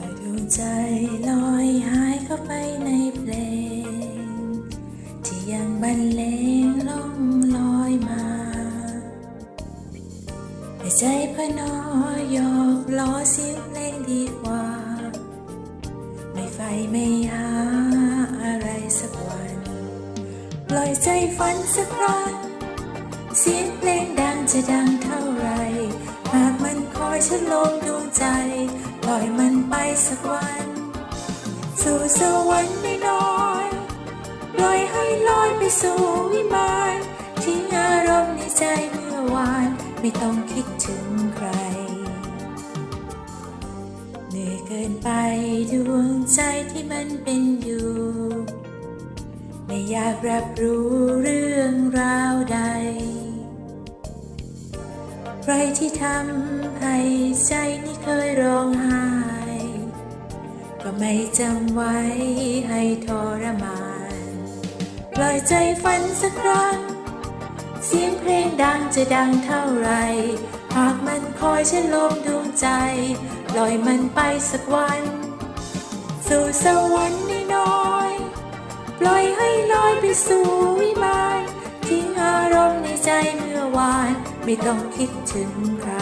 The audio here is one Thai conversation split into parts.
อยดูใจลอยหายเข้าไปในเพลง ที่ยังบรรเลงล่องลอยมาให้ใจพนอยอกล้อเสียงเพลงดีกว่า ไม่ไฟไม่หาอะไรสักวัน ปล่อยใจฝันสักครั้งเสียงเพลงดังจะดังเท่าไร หากมันคอยฉันลงดวงใจ ปล่อยมันไปสักวัน สู่สวรรค์ไม่น้อยๆปล่อยให้ลอยไปสู่วิมานทิ้งอารมณ์ในใจเมื่อวาน ไม่ต้องคิดถึงใคร เหนื่อยเกินไปดวงใจที่มันเป็นอยู่ ไม่อยากรับรู้เรื่องราวใด ใครที่ทำให้ ใจนี่เคยร้องไห้ ก็ไม่จำไว้ให้ทรมานปล่อยใจฝันสักครั้ง เสียงเพลงดังจะดังเท่าไร หากมันคอยฉันลมดวงใจปล่อยมันไปสักวัน สู่สวรรค์น้อยปล่อยให้ลอยไปสู่วิมานทิ้งอารมณ์ในใจเมื่อวาน ไม่ต้องคิดถึงใคร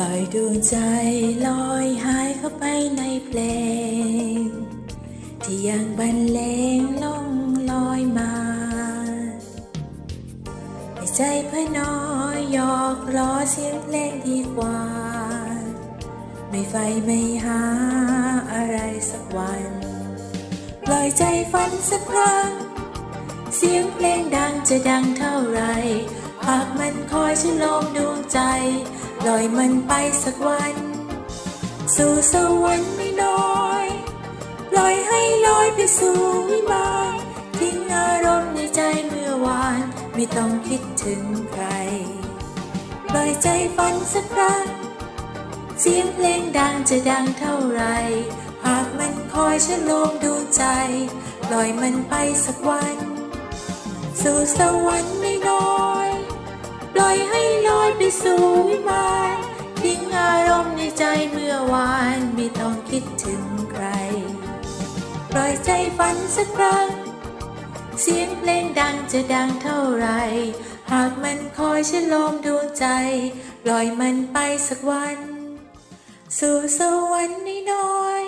ปล่อยดวงใจลอยหายเข้าไปในเพลง ที่ยังบรรเลงล่องลอยมาใใจพะนอยหยอกล้อเสียงเพลงดีกว่า ไม่ไฟไม่หาอะไรสักวันปล่อยใจฝันสักครั้ง เสียงเพลงดังจะดังเท่าไรหากมันคอยฉันลมดวงใจ ลอยมันไปสักวัน สู่สวรรค์ไม่น้อยลอยให้ลอยไปสู่วิมานทิ้งอารมณ์ในใจเมื่อวาน ไม่ต้องคิดถึงใครปล่อยใจฝันสักครั้ง เสียงเพลงดังจะดังเท่าไร หากมันคอยฉันลมดวงใจลอยมันไปสักวัน สู่สวรรค์ไม่น้อย ปล่อยให้ลอยไปสู่วิม เมื่อวานไม่ต้องคิดถึงใคร ปล่อยใจฝันสักครั้ง เสียงเพลงดังจะดังเท่าไร หากมันคอยชฉลมดวงใจ ปล่อยมันไปสักวัน สู่สวรรค์น,น้อย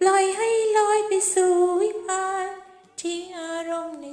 ปล่อยให้ลอยไปสู่วิมานที่อารมณ์